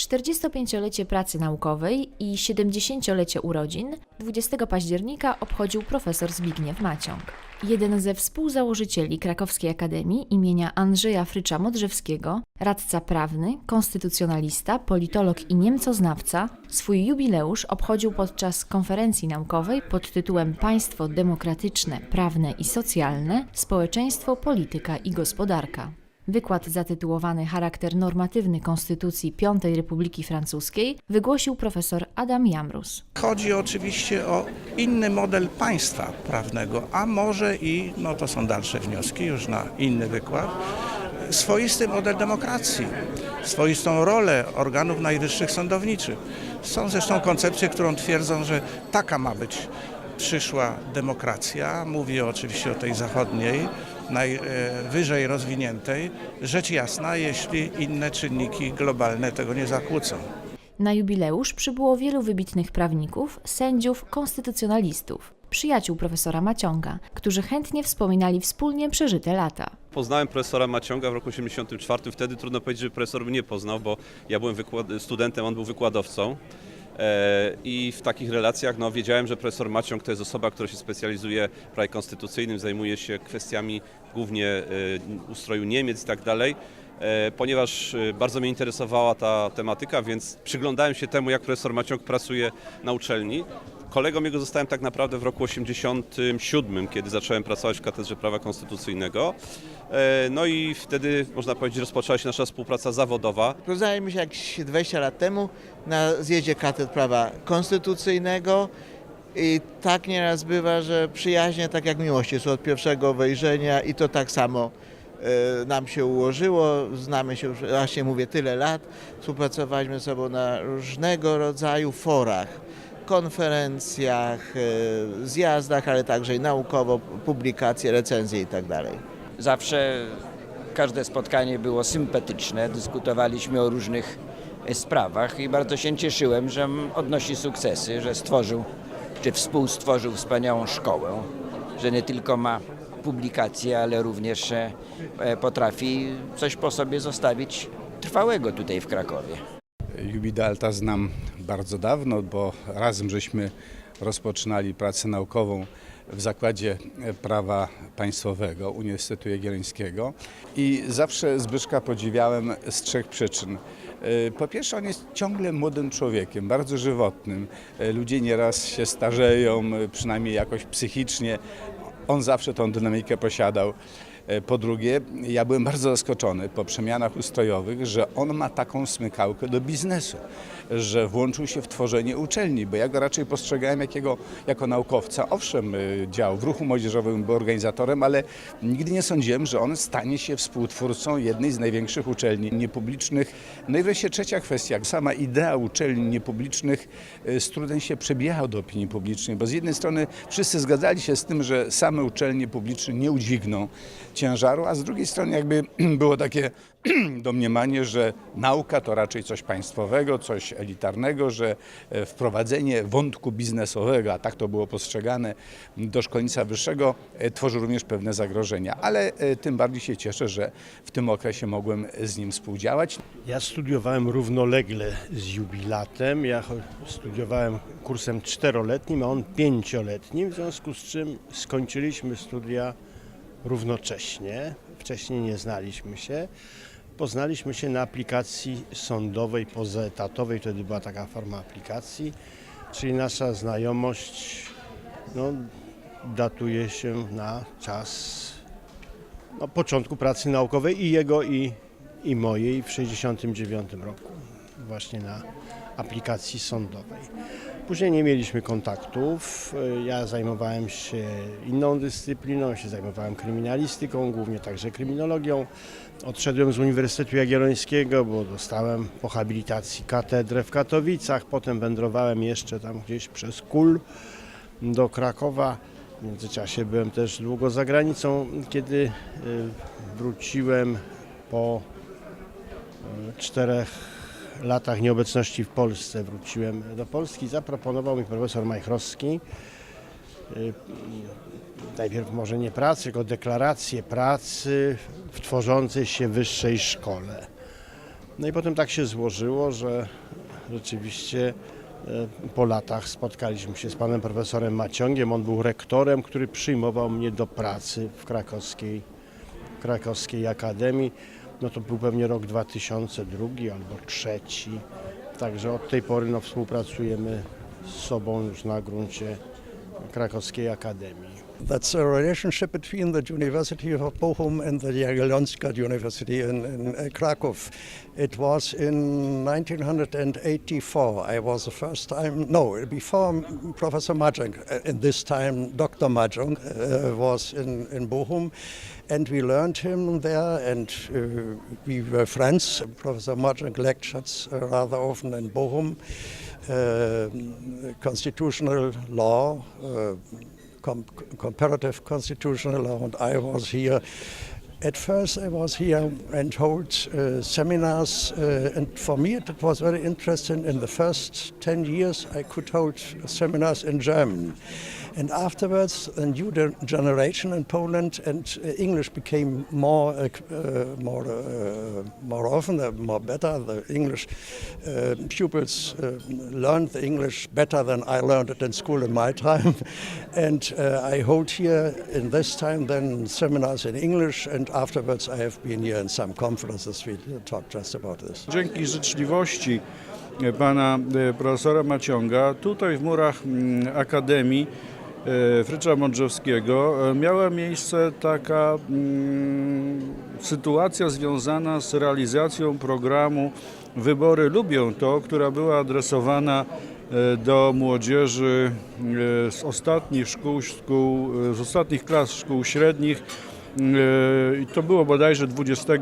45-lecie pracy naukowej i 70-lecie urodzin 20 października obchodził profesor Zbigniew Maciąg. Jeden ze współzałożycieli Krakowskiej Akademii imienia Andrzeja Frycza-Modrzewskiego, radca prawny, konstytucjonalista, politolog i niemcoznawca, swój jubileusz obchodził podczas konferencji naukowej pod tytułem Państwo demokratyczne, prawne i socjalne, społeczeństwo, polityka i gospodarka. Wykład zatytułowany Charakter normatywny Konstytucji Piątej Republiki Francuskiej wygłosił profesor Adam Jamrus. Chodzi oczywiście o inny model państwa prawnego, a może i, no to są dalsze wnioski, już na inny wykład, swoisty model demokracji, swoistą rolę organów najwyższych sądowniczych. Są zresztą koncepcje, którą twierdzą, że taka ma być przyszła demokracja. Mówię oczywiście o tej zachodniej, najwyżej rozwiniętej. Rzecz jasna, jeśli inne czynniki globalne tego nie zakłócą. Na jubileusz przybyło wielu wybitnych prawników, sędziów, konstytucjonalistów, przyjaciół profesora Maciąga, którzy chętnie wspominali wspólnie przeżyte lata. Poznałem profesora Maciąga w roku 84. Wtedy trudno powiedzieć, że profesor mnie poznał, bo ja byłem wykład- studentem, on był wykładowcą. E, I w takich relacjach no, wiedziałem, że profesor Maciąg to jest osoba, która się specjalizuje w prawie konstytucyjnym, zajmuje się kwestiami głównie e, ustroju Niemiec i tak dalej. E, Ponieważ bardzo mnie interesowała ta tematyka, więc przyglądałem się temu, jak profesor Maciąg pracuje na uczelni. Kolegą jego zostałem tak naprawdę w roku 87, kiedy zacząłem pracować w Katedrze Prawa Konstytucyjnego. E, No i wtedy, można powiedzieć, rozpoczęła się nasza współpraca zawodowa. Poznaliśmy się jakieś 20 lat temu na zjeździe katedr prawa konstytucyjnego i tak nieraz bywa, że przyjaźnie, tak jak miłości, są od pierwszego wejrzenia i to tak samo e, nam się ułożyło. Znamy się już, właśnie mówię, tyle lat. Współpracowaliśmy ze sobą na różnego rodzaju forach, konferencjach, e, zjazdach, ale także i naukowo, publikacje, recenzje i tak. Zawsze każde spotkanie było sympatyczne, dyskutowaliśmy o różnych e, sprawach i bardzo się cieszyłem, że odnosi sukcesy, że stworzył czy współstworzył wspaniałą szkołę, że nie tylko ma publikacje, ale również e, potrafi coś po sobie zostawić trwałego tutaj w Krakowie. Jubilata znam bardzo dawno, bo razem żeśmy rozpoczynali pracę naukową w Zakładzie Prawa Państwowego Uniwersytetu Jagiellońskiego i zawsze Zbyszka podziwiałem z trzech przyczyn. E, Po pierwsze, on jest ciągle młodym człowiekiem, bardzo żywotnym. E, Ludzie nieraz się starzeją, e, przynajmniej jakoś psychicznie. On zawsze tą dynamikę posiadał. E, Po drugie, ja byłem bardzo zaskoczony po przemianach ustrojowych, że on ma taką smykałkę do biznesu, że włączył się w tworzenie uczelni, bo ja go raczej postrzegałem jakiego, jako naukowca. Owszem, y, działał w ruchu młodzieżowym, był organizatorem, ale nigdy nie sądziłem, że on stanie się współtwórcą jednej z największych uczelni niepublicznych. No i wreszcie trzecia kwestia, sama idea uczelni niepublicznych y, z trudem się przebijała do opinii publicznej, bo z jednej strony wszyscy zgadzali się z tym, że same uczelnie publiczne nie udźwigną ciężaru, a z drugiej strony jakby było takie domniemanie, że nauka to raczej coś państwowego, coś elitarnego, że e, wprowadzenie wątku biznesowego, a tak to było postrzegane, do szkolnictwa wyższego e, tworzy również pewne zagrożenia. Ale e, tym bardziej się cieszę, że w tym okresie mogłem z nim współdziałać. Ja studiowałem równolegle z jubilatem. Ja studiowałem kursem czteroletnim, a on pięcioletnim, w związku z czym skończyliśmy studia równocześnie. Wcześniej nie znaliśmy się. Poznaliśmy się na aplikacji sądowej pozaetatowej, wtedy była taka forma aplikacji, czyli nasza znajomość no, datuje się na czas no, początku pracy naukowej i jego i, i mojej w 1969 roku właśnie na aplikacji sądowej. Później nie mieliśmy kontaktów. Ja zajmowałem się inną dyscypliną, się zajmowałem kryminalistyką, głównie także kryminologią. Odszedłem z Uniwersytetu Jagiellońskiego, bo dostałem po habilitacji katedrę w Katowicach. Potem wędrowałem jeszcze tam gdzieś przez Kul do Krakowa. W międzyczasie byłem też długo za granicą. Kiedy y, wróciłem po y, czterech latach nieobecności w Polsce, wróciłem do Polski, zaproponował mi profesor Majchrowski y, najpierw może nie pracy, tylko deklarację pracy w tworzącej się wyższej szkole. No i potem tak się złożyło, że rzeczywiście e, po latach spotkaliśmy się z panem profesorem Maciągiem. On był rektorem, który przyjmował mnie do pracy w krakowskiej, krakowskiej akademii. No to był pewnie rok 2002 albo trzeci. Także od tej pory no, współpracujemy z sobą już na gruncie krakowskiej akademii. That's a relationship between the University of Bochum and the Jagiellonska University in, in uh, Krakow. It was in 1984. I was the first time, no, before Professor Majong, uh, in this time Dr. Majong uh, was in, in Bochum, and we learned him there, and uh, we were friends. Professor Majong lectured uh, rather often in Bochum. Uh, constitutional law, com- comparative constitutional law, and I was here. At first, I was here and hold uh, seminars, uh, and for me, it was very interesting. In the first 10 years, I could hold seminars in German. And afterwards, a new generation in Poland, and uh, English became more, uh, uh, more, uh, more often, uh, more better. The English uh, pupils learned the English better than I learned it in school in my time. and I hold here in this time then seminars in English, and afterwards I have been here in some conferences. We talk just about this. Dzięki życzliwości pana profesora Maciąga tutaj w murach mm, Akademii Frycza Mądrzewskiego e, miała miejsce taka mm, sytuacja związana z realizacją programu Wybory lubią to, która była adresowana e, do młodzieży e, z ostatnich szkół, szkół e, z ostatnich klas szkół średnich. E, I to było bodajże 20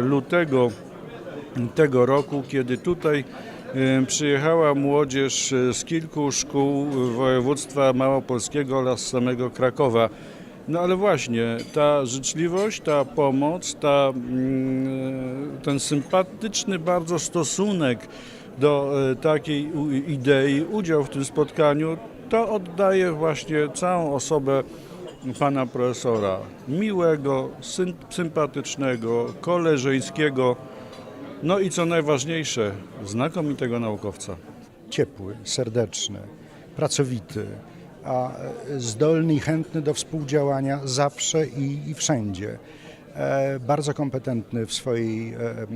lutego tego roku, kiedy tutaj e, przyjechała młodzież e, z kilku szkół województwa małopolskiego oraz samego Krakowa. No ale właśnie ta życzliwość, ta pomoc, ta, mm, ten sympatyczny bardzo stosunek do e, takiej idei, udział w tym spotkaniu, to oddaje właśnie całą osobę pana profesora. Miłego, sym- sympatycznego, koleżeńskiego, no i co najważniejsze, znakomitego naukowca. ciepły, serdeczny, pracowity, a zdolny i chętny do współdziałania zawsze i, i wszędzie. E, Bardzo kompetentny w, swojej, e, e,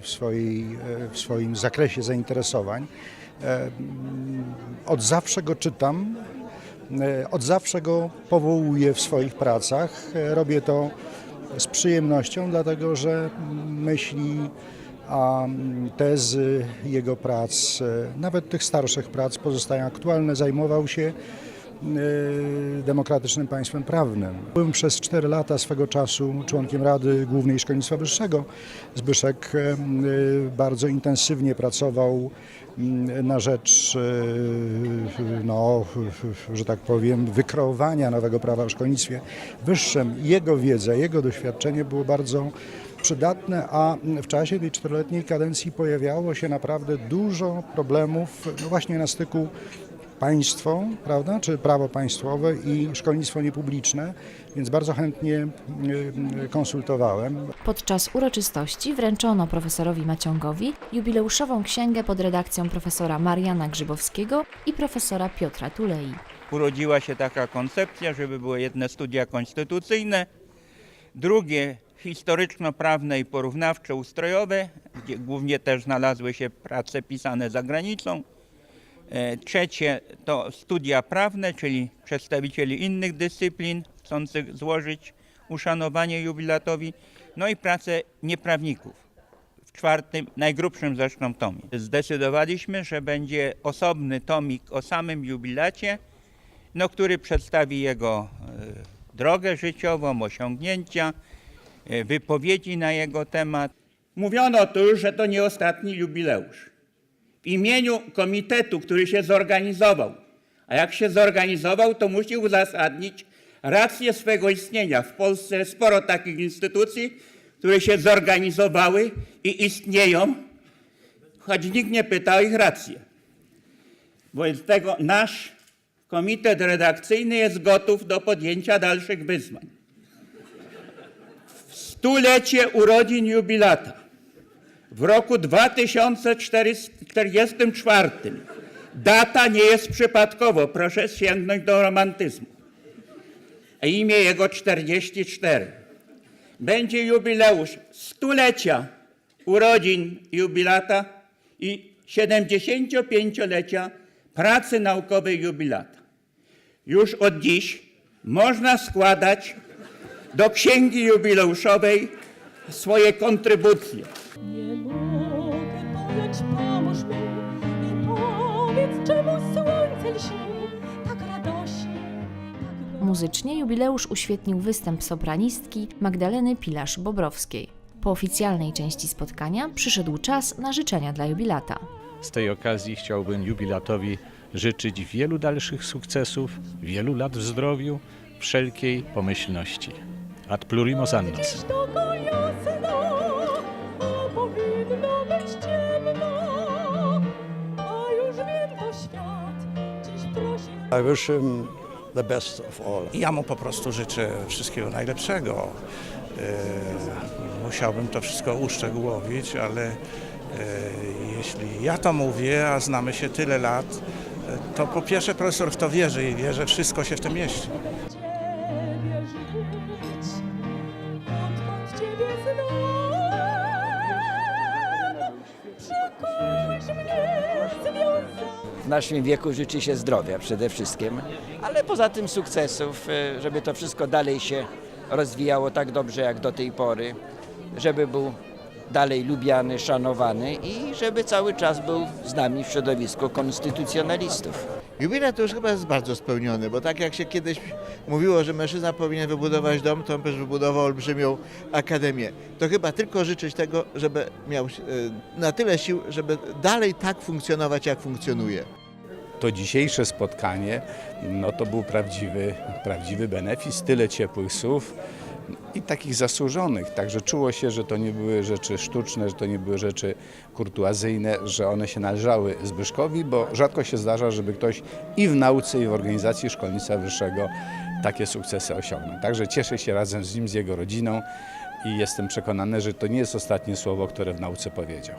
w, swojej, e, w swoim zakresie zainteresowań. E, Od zawsze go czytam, e, od zawsze go powołuję w swoich pracach. E, Robię to z przyjemnością, dlatego że myśli, a tezy jego prac, e, nawet tych starszych prac, pozostają aktualne. Zajmował się demokratycznym państwem prawnym. Byłem przez 4 lata swego czasu członkiem Rady Głównej Szkolnictwa Wyższego. Zbyszek e, bardzo intensywnie pracował m, na rzecz, e, no, że tak powiem, wykreowania nowego prawa o szkolnictwie wyższym. Jego wiedza, jego doświadczenie było bardzo przydatne, a w czasie tej czteroletniej kadencji pojawiało się naprawdę dużo problemów no właśnie na styku państwo, prawda, czy prawo państwowe i szkolnictwo niepubliczne, więc bardzo chętnie y, konsultowałem. Podczas uroczystości wręczono profesorowi Maciągowi jubileuszową księgę pod redakcją profesora Mariana Grzybowskiego i profesora Piotra Tulei. urodziła się taka koncepcja, żeby były jedne studia konstytucyjne, drugie historyczno-prawne i porównawczo-ustrojowe, gdzie głównie też znalazły się prace pisane za granicą. E, Trzecie to studia prawne, czyli przedstawicieli innych dyscyplin chcących złożyć uszanowanie jubilatowi, no i prace nieprawników w czwartym, najgrubszym zresztą tomie. Zdecydowaliśmy, że będzie osobny tomik o samym jubilacie, no, który przedstawi jego e, drogę życiową, osiągnięcia, e, wypowiedzi na jego temat. Mówiono tu że to nie ostatni jubileusz. W imieniu komitetu, który się zorganizował, a jak się zorganizował, to musi uzasadnić rację swego istnienia. W Polsce sporo takich instytucji, które się zorganizowały i istnieją, choć nikt nie pyta o ich rację. Wobec tego nasz komitet redakcyjny jest gotów do podjęcia dalszych wyzwań. W stulecie urodzin jubilata w roku 2044. Data nie jest przypadkowo, proszę sięgnąć do romantyzmu. A imię jego 44. Będzie jubileusz stulecia urodzin jubilata i 75-lecia pracy naukowej jubilata. Już od dziś można składać do księgi jubileuszowej swoje kontrybucje. Pomóż mi i powiedz, czemu słońce lśni tak radośnie. Tak Muzycznie jubileusz uświetnił występ sopranistki Magdaleny Pilarz-Bobrowskiej. Po oficjalnej części spotkania przyszedł czas na życzenia dla jubilata. Z tej okazji chciałbym jubilatowi życzyć wielu dalszych sukcesów, wielu lat w zdrowiu, wszelkiej pomyślności. Ad pluribus annos. I wish him the best of all. Ja mu po prostu życzę wszystkiego najlepszego. E, Musiałbym to wszystko uszczegółowić, ale e, jeśli ja to mówię, a znamy się tyle lat, e, to po pierwsze profesor w to wierzy i wie, że wszystko się w tym mieści. W naszym wieku życzy się zdrowia przede wszystkim, ale poza tym sukcesów, e, żeby to wszystko dalej się rozwijało tak dobrze jak do tej pory, żeby był dalej lubiany, szanowany i żeby cały czas był z nami w środowisku konstytucjonalistów. Jubilat to już chyba jest bardzo spełniony, bo tak jak się kiedyś mówiło, że mężczyzna powinien wybudować dom, to on też wybudował olbrzymią akademię. To chyba tylko życzyć tego, żeby miał e, na tyle sił, żeby dalej tak funkcjonować, jak funkcjonuje. To dzisiejsze spotkanie, no to był prawdziwy, prawdziwy benefis, tyle ciepłych słów i takich zasłużonych. Także czuło się, że to nie były rzeczy sztuczne, że to nie były rzeczy kurtuazyjne, że one się należały Zbyszkowi, bo rzadko się zdarza, żeby ktoś i w nauce, i w organizacji szkolnictwa wyższego takie sukcesy osiągnął. Także cieszę się razem z nim, z jego rodziną i jestem przekonany, że to nie jest ostatnie słowo, które w nauce powiedział.